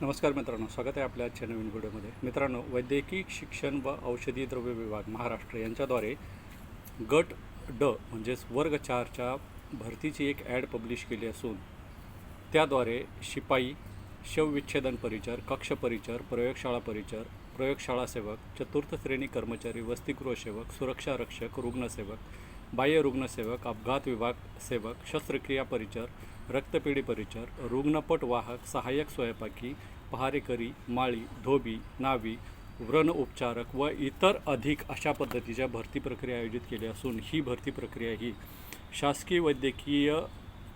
नमस्कार मित्रांनो स्वागत आहे आपल्या आजच्या नवीन व्हिडिओमध्ये. मित्रांनो वैद्यकीय शिक्षण व औषधी द्रव्य विभाग महाराष्ट्र यांच्याद्वारे गट ड म्हणजेच वर्ग चारच्या भरतीची एक ॲड पब्लिश केली असून त्याद्वारे शिपाई शवविच्छेदन परिचर कक्ष परिचर प्रयोगशाळा परिचर प्रयोगशाळा सेवक चतुर्थ श्रेणी कर्मचारी वसतिगृह सेवक सुरक्षा रक्षक रुग्णसेवक बाह्य रुग्णसेवक अपघात विभाग सेवक शस्त्रक्रिया परिचर रक्तपेढी परिचर रुग्णपट वाहक सहाय्यक स्वयंपाकी पहारेकरी माळी धोबी नावी व्रण उपचारक व इतर अधिक अशा पद्धतीच्या भरती प्रक्रिया आयोजित केली असून ही भरती प्रक्रिया ही शासकीय वैद्यकीय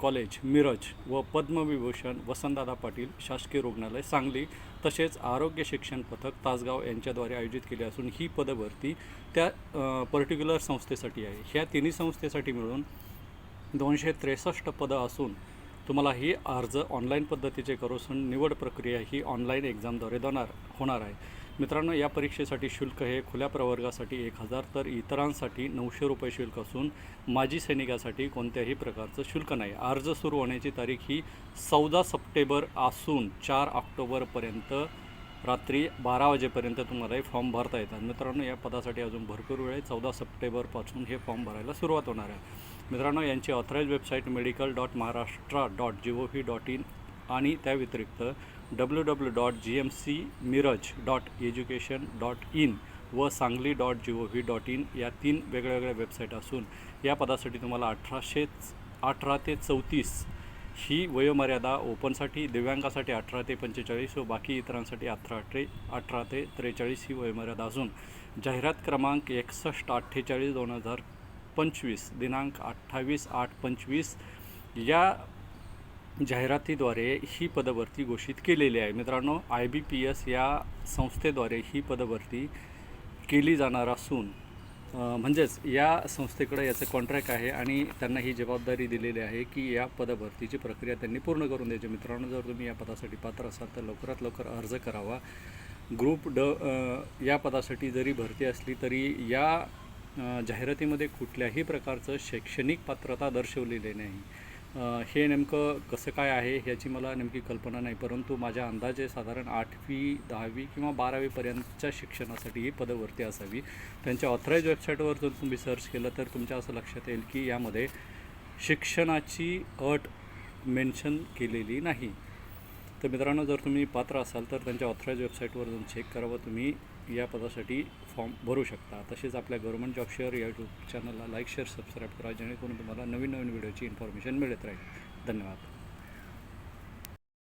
कॉलेज मिरज व पद्मविभूषण वसंतदादा पाटील शासकीय रुग्णालय सांगली तसेच आरोग्य शिक्षण पथक तासगाव यांच्याद्वारे आयोजित केली असून ही पदभरती त्या पर्टिक्युलर संस्थेसाठी आहे. ह्या तिन्ही संस्थेसाठी मिळून दोनशे त्रेसष्ट पदं असून तुम्हाला ही अर्ज ऑनलाईन पद्धतीचे करून निवड प्रक्रिया ही ऑनलाईन एक्झामद्वारे देणार होणार आहे. मित्रांनो या परीक्षेसाठी शुल्क हे खुल्या प्रवर्गासाठी एक हजार तर इतरांसाठी नऊशे रुपये शुल्क असून माजी सैनिकासाठी कोणत्याही प्रकारचं शुल्क नाही. अर्ज सुरू होण्याची तारीख ही चौदा सप्टेंबर असून चार ऑक्टोबरपर्यंत रात्री बारा वाजेपर्यंत तुम्हाला हे फॉर्म भरता येतात. मित्रांनो या पदासाठी अजून भरपूर वेळ आहे. चौदा सप्टेंबरपासून हे फॉर्म भरायला सुरुवात होणार आहे. मित्रांनो यांची authorise website medical dot Maharashtra dot G O V dot in आणि त्या व्यतिरिक्त W W dot G M C Miraj dot education dot in व Sangli dot G O V dot in या तीन वेगळ्या वेगळ्या वेबसाईट असून या पदासाठी तुम्हाला अठराशे अठरा ते चौतीस ही वयोमर्यादा ओपनसाठी दिव्यांगासाठी अठरा ते पंचेचाळीस व बाकी इतरांसाठी अठरा ते अठरा ते त्रेचाळीस ही वयोमर्यादा असून जाहिरात क्रमांक एकसष्ट अठ्ठेचाळीस दोन हजार पंचवीस दिनांक अठ्ठावीस आठ पंचवीस या जाहिरातीद्वारे ही पदभरती घोषित केलेली आहे. मित्रांनो आय बी पी एस या संस्थेद्वारे ही पदभरती केली जाणार असून म्हणजेच या संस्थेकडे याचं कॉन्ट्रॅक्ट आहे आणि त्यांना ही जबाबदारी दिलेली आहे की या पदभरतीची प्रक्रिया त्यांनी पूर्ण करून द्यायची. मित्रांनो जर तुम्ही या पदासाठी पात्र असाल तर लवकरात लवकर अर्ज करावा. ग्रुप ड या पदासाठी जरी भरती असली तरी या जाहिरातीमध्ये कुठल्याही प्रकारचं शैक्षणिक पात्रता दर्शवलेली नाही. हे नेमकं कसं काय आहे ह्याची मला नेमकी कल्पना नाही परंतु माझ्या अंदाजे साधारण आठवी दहावी किंवा बारावीपर्यंतच्या शिक्षणासाठी ही पदवर्ती असावी. त्यांच्या ऑथराईज वेबसाईटवर जर तुम्ही सर्च केलं तर तुमच्या असं लक्षात येईल की यामध्ये शिक्षणाची अट मेन्शन केलेली नाही. तर मित्रांनो जर तुम्ही पात्र असाल तर त्यांच्या ऑथराईज वेबसाईटवर जाऊन चेक करावं. तुम्ही या पदासाठी फॉर्म भरू शकता. तसेच आपल्या गव्हर्मेंट जॉब शेअर या यूट्यूब चॅनलला लाईक शेअर सबस्क्राईब करा जेणेकरून तुम्हाला नवीन नवीन व्हिडिओची इन्फॉर्मेशन मिळत राहील. धन्यवाद.